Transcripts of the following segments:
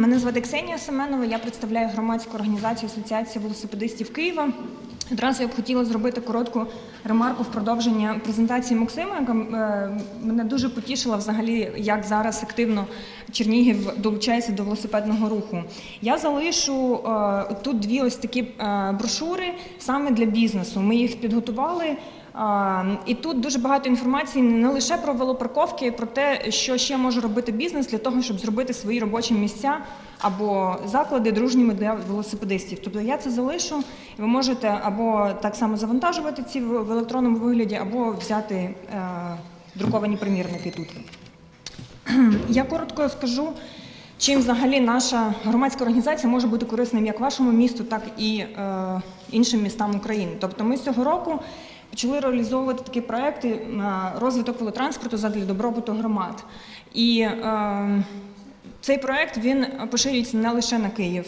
Мене звати Ксенія Семенова, я представляю громадську організацію Асоціація велосипедистів Києва. Одразу я б хотіла зробити коротку ремарку в продовження презентації Максима, яка е, мене дуже потішила взагалі, як зараз активно Чернігів долучається до велосипедного руху. Я залишу е, тут дві ось такі е, брошури саме для бізнесу. Ми їх підготували. І тут дуже багато інформації не лише про велопарковки, про те, що ще може робити бізнес для того, щоб зробити свої робочі місця або заклади дружніми для велосипедистів. Тобто я це залишу, і ви можете або так само завантажувати ці в електронному вигляді, або взяти е, друковані примірники тут. Я коротко скажу, чим взагалі наша громадська організація може бути корисним як вашому місту, так і е, іншим містам України. Тобто ми з цього року почали реалізовувати такі проекти розвиток велотранспорту задля добробуту громад. І е, цей проект він поширюється не лише на Київ.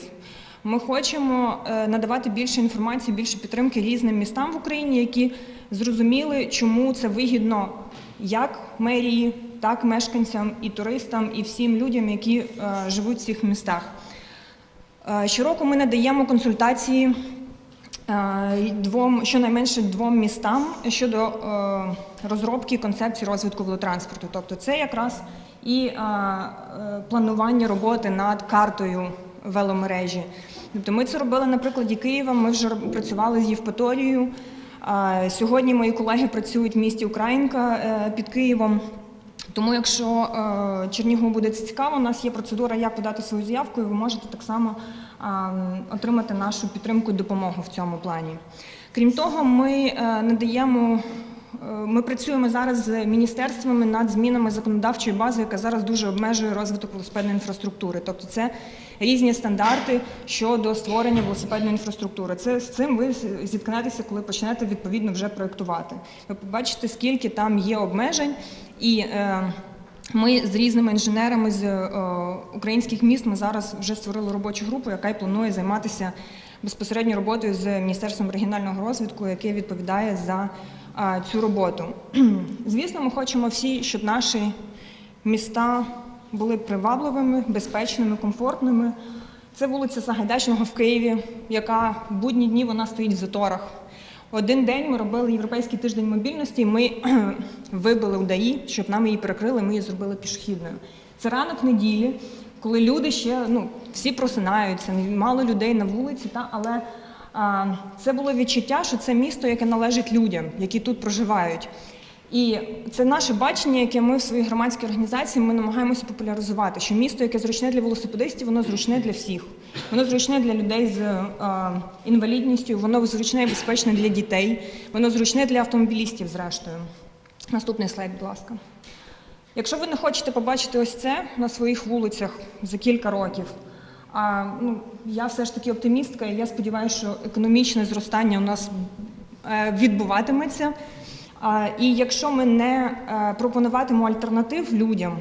Ми хочемо е, надавати більше інформації, більше підтримки різним містам в Україні, які зрозуміли, чому це вигідно як мерії, так мешканцям і туристам, і всім людям, які е, живуть в цих містах. Е, Щороку ми надаємо консультації двом, щонайменше двом містам щодо е, розробки концепції розвитку велотранспорту. Тобто це якраз і е, е, планування роботи над картою веломережі. Тобто ми це робили на прикладі Києва, ми вже працювали з Євпаторією. Сьогодні мої колеги працюють в місті Українка е, під Києвом. Тому, якщо е, Чернігову буде цікаво, у нас є процедура, як подати свою заявку, і ви можете так само отримати нашу підтримку і допомогу в цьому плані. Крім того, ми е, надаємо. е, Ми працюємо зараз з міністерствами над змінами законодавчої бази, яка зараз дуже обмежує розвиток велосипедної інфраструктури. Тобто, це різні стандарти щодо створення велосипедної інфраструктури. Це з цим ви зіткнетеся, коли почнете відповідно вже проєктувати. Ви побачите, скільки там є обмежень, і е, ми з різними інженерами з е, українських міст ми зараз вже створили робочу групу, яка й планує займатися безпосередньо роботою з Міністерством регіонального розвитку, яке відповідає за цю роботу. Звісно, ми хочемо всі, щоб наші міста були привабливими, безпечними, комфортними. Це вулиця Сагайдачного в Києві, яка в будні дні вона стоїть в заторах. Один день ми робили європейський тиждень мобільності. Ми вибили у щоб нам її перекрили. Ми її зробили пішохідною. Це ранок неділі, коли люди ще ну всі просинаються, мало людей на вулиці, та але це було відчуття, що це місто, яке належить людям, які тут проживають. І це наше бачення, яке ми в своїй громадській організації ми намагаємося популяризувати. Що місто, яке зручне для велосипедистів, воно зручне для всіх. Воно зручне для людей з е, інвалідністю, воно зручне і безпечне для дітей, воно зручне для автомобілістів, зрештою. Наступний слайд, будь ласка. Якщо ви не хочете побачити ось це на своїх вулицях за кілька років, а ну, я все ж таки оптимістка, і я сподіваюся, що економічне зростання у нас е, відбуватиметься. І якщо ми не е, пропонуватимемо альтернатив людям,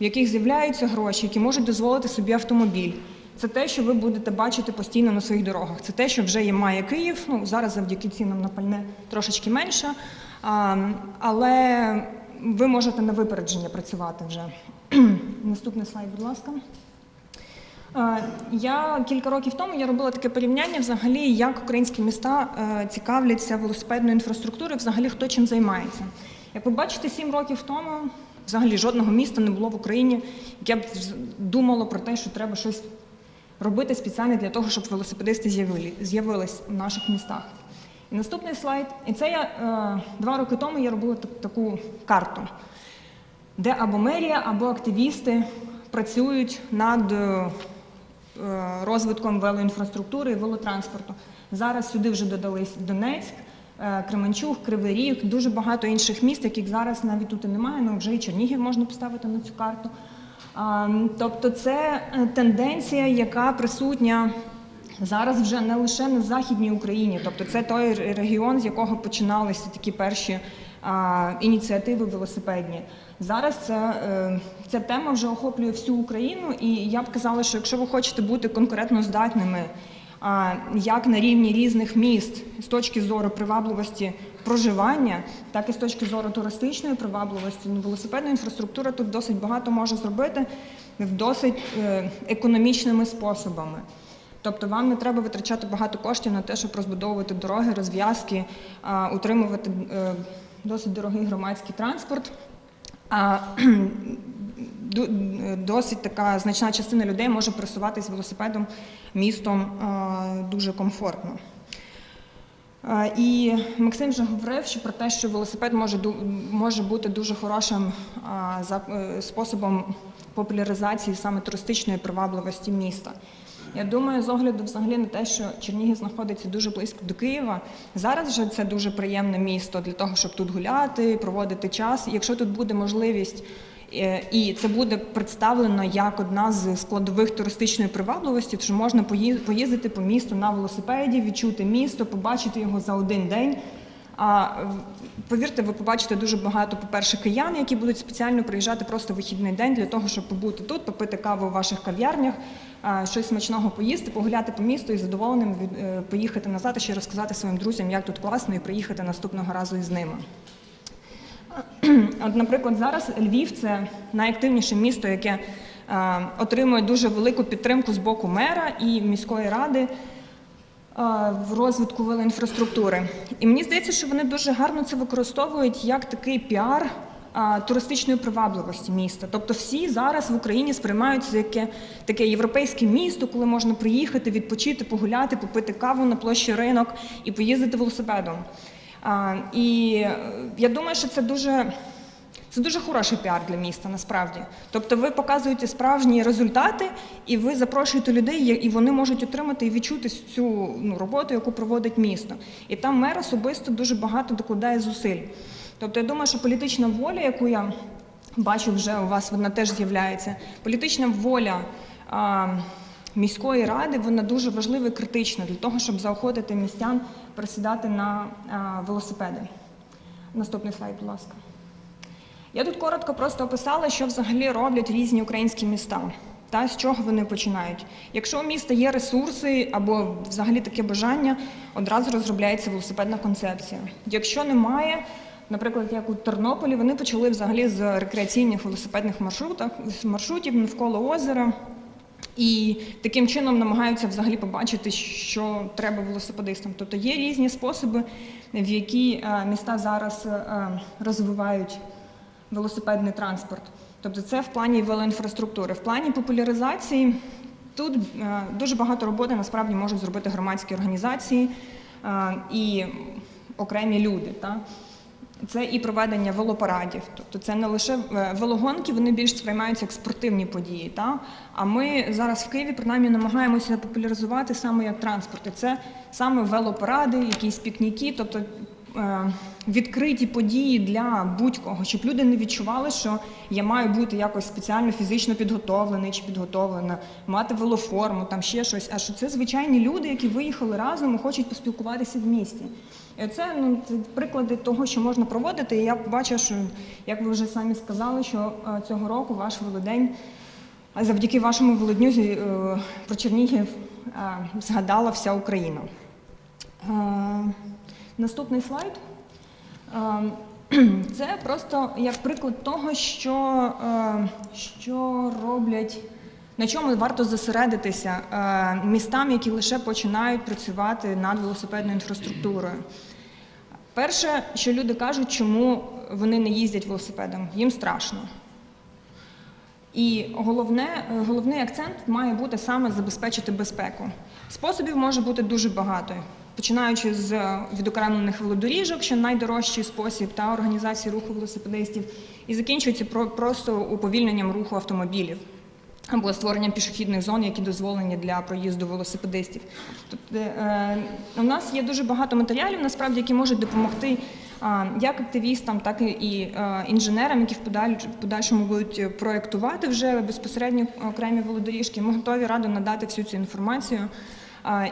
в яких з'являються гроші, які можуть дозволити собі автомобіль, це те, що ви будете бачити постійно на своїх дорогах. Це те, що вже є має Київ. Ну зараз завдяки цінам на пальне трошечки менше. Але ви можете на випередження працювати вже. Наступний слайд, будь ласка. Е, Я кілька років тому я робила таке порівняння, взагалі, як українські міста е, цікавляться велосипедною інфраструктурою, взагалі хто чим займається. Як ви бачите, сім років тому взагалі жодного міста не було в Україні, яке б думало про те, що треба щось робити спеціально для того, щоб велосипедисти з'явили- з'явились в наших містах. І наступний слайд. І це я е, два роки тому я робила так- таку карту де або мерія, або активісти працюють над розвитком велоінфраструктури і велотранспорту. Зараз сюди вже додались Донецьк, е, Кременчуг, Кривий Ріг, дуже багато інших міст, яких зараз навіть тут і немає, але вже і Чернігів можна поставити на цю карту. Тобто це е, тенденція, яка присутня зараз вже не лише на Західній Україні, тобто це той регіон, з якого починалися такі перші ініціативи велосипедні. Зараз ця, е, ця тема вже охоплює всю Україну, і я б казала, що якщо ви хочете бути конкурентно здатними а, як на рівні різних міст з точки зору привабливості проживання, так і з точки зору туристичної привабливості. Ну, Велосипедна інфраструктура тут досить багато може зробити досить е, економічними способами. Тобто вам не треба витрачати багато коштів на те, щоб розбудовувати дороги, розв'язки, утримувати е, досить дорогий громадський транспорт. Досить така значна частина людей може пересуватись велосипедом містом дуже комфортно. І Максим вже говорив що про те, що велосипед може, може бути дуже хорошим е, способом популяризації саме туристичної привабливості міста. Я думаю, з огляду взагалі на те, що Чернігів знаходиться дуже близько до Києва. Зараз вже це дуже приємне місто для того, щоб тут гуляти, проводити час. Якщо тут буде можливість е, і це буде представлено як одна з складових туристичної привабливості, що можна пої- поїздити по місту на велосипеді, відчути місто, побачити його за один день. А повірте, ви побачите дуже багато, по-перше, киян, які будуть спеціально приїжджати просто в вихідний день для того, щоб побути тут, попити каву у ваших кав'ярнях, щось смачного поїсти, погуляти по місту і задоволеним е, поїхати назад і ще розказати своїм друзям, як тут класно, і приїхати наступного разу із ними. От, наприклад, зараз Львів це найактивніше місто, яке отримує дуже велику підтримку з боку мера і міської ради в розвитку велоінфраструктури. І мені здається, що вони дуже гарно це використовують як такий піар туристичної привабливості міста. Тобто всі зараз в Україні сприймають це яке таке європейське місто, коли можна приїхати, відпочити, погуляти, попити каву на площі ринок і поїздити велосипедом. І е, я думаю, що це дуже. Це дуже хороший піар для міста, насправді. Тобто ви показуєте справжні результати, і ви запрошуєте людей, і вони можуть отримати і відчути цю ну, роботу, яку проводить місто. І там мер особисто дуже багато докладає зусиль. Тобто, я думаю, що політична воля, яку я бачу вже у вас, вона теж з'являється. Політична воля а, міської ради вона дуже важлива і критична для того, щоб заохотити містян присідати на велосипеди. Наступний слайд, будь ласка. Я тут коротко просто описала, що взагалі роблять різні українські міста. Та з чого вони починають? Якщо у міста є ресурси або взагалі таке бажання, одразу розробляється велосипедна концепція. Якщо немає, наприклад, як у Тернополі, вони почали взагалі з рекреаційних велосипедних маршрутах, з маршрутів навколо озера. І таким чином намагаються взагалі побачити, що треба велосипедистам. Тобто є різні способи, в які е, міста зараз е, розвивають велосипедний транспорт. Тобто це в плані велоінфраструктури. В плані популяризації тут е, дуже багато роботи насправді можуть зробити громадські організації е, і окремі люди. Це і проведення велопарадів. Тобто це не лише е, велогонки, вони більш сприймаються як спортивні події. А ми зараз в Києві принаймні намагаємося популяризувати саме як транспорт. І це саме велопаради, якісь пікніки, тобто відкриті події для будь-кого, щоб люди не відчували, що я маю бути якось спеціально фізично підготовлений чи підготовлена, мати велоформу, там ще щось. А що це звичайні люди, які виїхали разом і хочуть поспілкуватися в місті. Це ну це приклади того, що можна проводити. І я бачу, що як ви вже самі сказали, що е, цього року ваш велодень. А завдяки вашому велодню е, про Чернігів е, згадала вся Україна. Наступний слайд. Е, Це просто як приклад того, що, е, що роблять, на чому варто зосередитися е, містам, які лише починають працювати над велосипедною інфраструктурою. Перше, що люди кажуть, чому вони не їздять велосипедом, їм страшно. І головне, головний акцент має бути саме забезпечити безпеку. Способів може бути дуже багато, починаючи з е, відокремлених велодоріжок, що найдорожчий спосіб та організації руху велосипедистів, і закінчується просто уповільненням руху автомобілів або створенням пішохідних зон, які дозволені для проїзду велосипедистів. Тобто е, у нас є дуже багато матеріалів, насправді, які можуть допомогти а, як активістам, так і е, інженерам, які в подаль- подальшому будуть проєктувати вже безпосередньо окремі велодоріжки. Ми готові радо надати всю цю інформацію.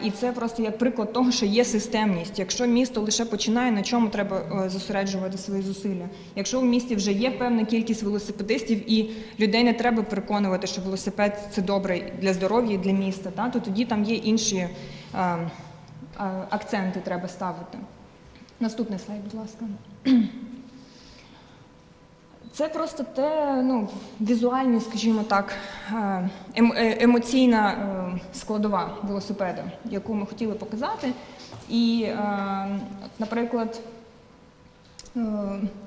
І це просто як приклад того, що є системність. Якщо місто лише починає, на чому треба е, зосереджувати свої зусилля. Якщо в місті вже є певна кількість велосипедистів і людей не треба переконувати, що велосипед це добре для здоров'я і для міста, та, то тоді там є інші е, е, акценти треба ставити. Наступний слайд, будь ласка. Це просто те, ну, візуальні, скажімо так, е, ем- е, емоційна е, складова велосипеда, яку ми хотіли показати. І, наприклад,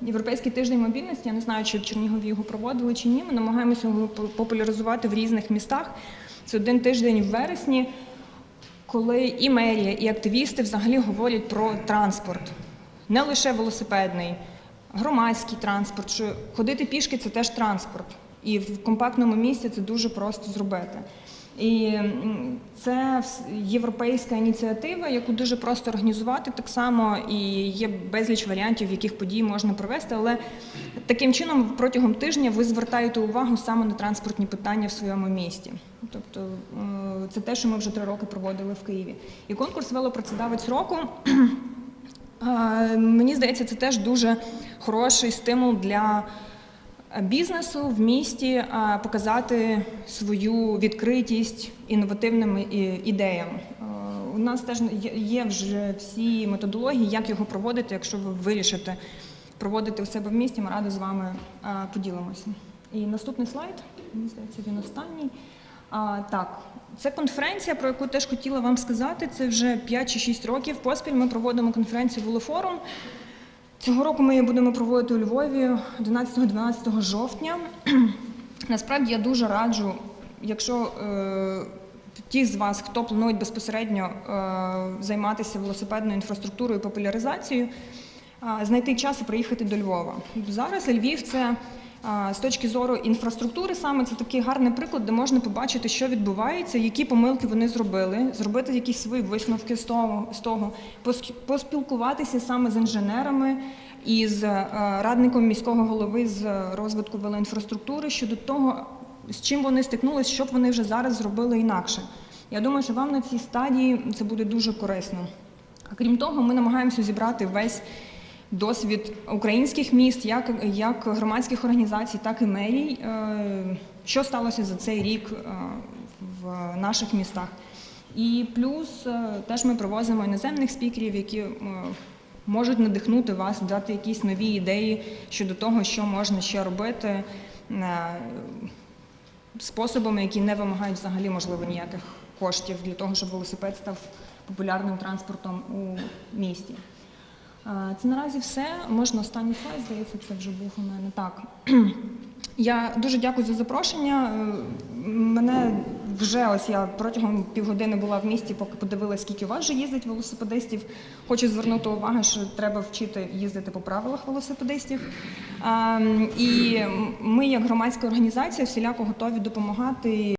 Європейський тиждень мобільності, я не знаю, чи в Чернігові його проводили чи ні. Ми намагаємося його по- популяризувати в різних містах. Це один тиждень в вересні, коли і мерія, і активісти взагалі говорять про транспорт, не лише велосипедний, громадський транспорт. Що ходити пішки це теж транспорт. І в компактному місці це дуже просто зробити. І це європейська ініціатива, яку дуже просто організувати так само, і є безліч варіантів, яких подій можна провести. Але таким чином протягом тижня ви звертаєте увагу саме на транспортні питання в своєму місті. Тобто це те, що ми вже три роки проводили в Києві. І конкурс велопрацедавець року. Мені здається, це теж дуже хороший стимул для бізнесу в місті показати свою відкритість інновативним ідеям. У нас теж є- вже всі методології, як його проводити, якщо ви вирішите проводити у себе в місті, ми радо з вами поділимося. І наступний слайд, мені здається, він останній. Так, це конференція, про яку теж хотіла вам сказати. Це вже 5 чи 6 років поспіль. Ми проводимо конференцію Велофорум. Цього року ми її будемо проводити у Львові 11-12 жовтня. Насправді я дуже раджу, якщо е, ті з вас, хто планують безпосередньо е, займатися велосипедною інфраструктурою і популяризацією, е, знайти час і приїхати до Львова. Зараз Львів це з точки зору інфраструктури саме це такий гарний приклад, де можна побачити, що відбувається, які помилки вони зробили, зробити якісь свої висновки з того, з того поспілкуватися саме з інженерами і з е, радником міського голови з розвитку велоінфраструктури щодо того, з чим вони стикнулися, що б вони вже зараз зробили інакше. Я думаю, що вам на цій стадії це буде дуже корисно. А крім того, ми намагаємося зібрати весь досвід українських міст, як, як громадських організацій, так і мерій, е, що сталося за цей рік е, в наших містах. І плюс е, теж ми привозимо іноземних спікерів, які можуть надихнути вас, дати якісь нові ідеї щодо того, що можна ще робити способами, які не вимагають взагалі, можливо, ніяких коштів для того, щоб велосипед став популярним транспортом у місті. Це наразі все. Можна останній слайд, здається, це вже був у мене так. Я дуже дякую за запрошення. Е, Мене вже ось я протягом півгодини була в місті, поки подивилася, скільки у вас вже їздить велосипедистів. Хочу звернути увагу, що треба вчити їздити по правилах велосипедистів. Ем, І ми, як громадська організація, всіляко готові допомагати.